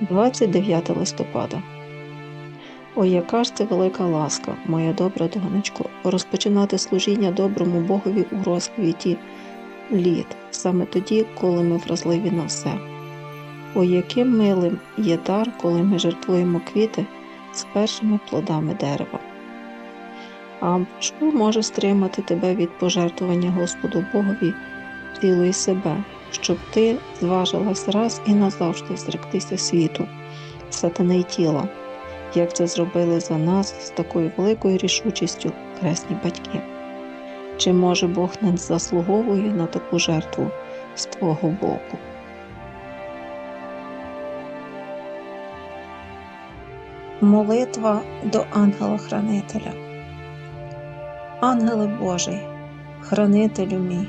29 листопада. Ой, яка ж це велика ласка, моя добра донечко, розпочинати служіння доброму Богові у розквіті літ, саме тоді, коли ми вразливі на все. Ой, яким милим є дар, коли ми жертвуємо квіти з першими плодами дерева. А що може стримати тебе від пожертвування Господу Богові цілої себе, щоб ти зважилась раз і назавжди зректися світу, сатани й тіла, як це зробили за нас з такою великою рішучістю хресні батьки? Чи може Бог не заслуговує на таку жертву з твого боку? Молитва до ангела-хранителя. Ангеле Божий, хранителю мій,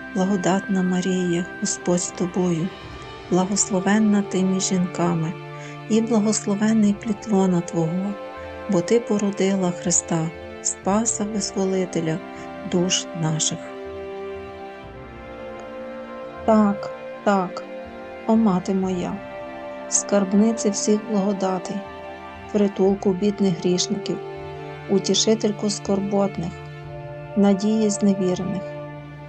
благодатна Марія, Господь з тобою, благословенна ти між жінками, і благословенний плід лона Твого, бо Ти породила Христа, Спаса Визволителя душ наших. Так, так, о мати моя, скарбниці всіх благодатей, притулку бідних грішників, утішительку скорботних, надії зневірених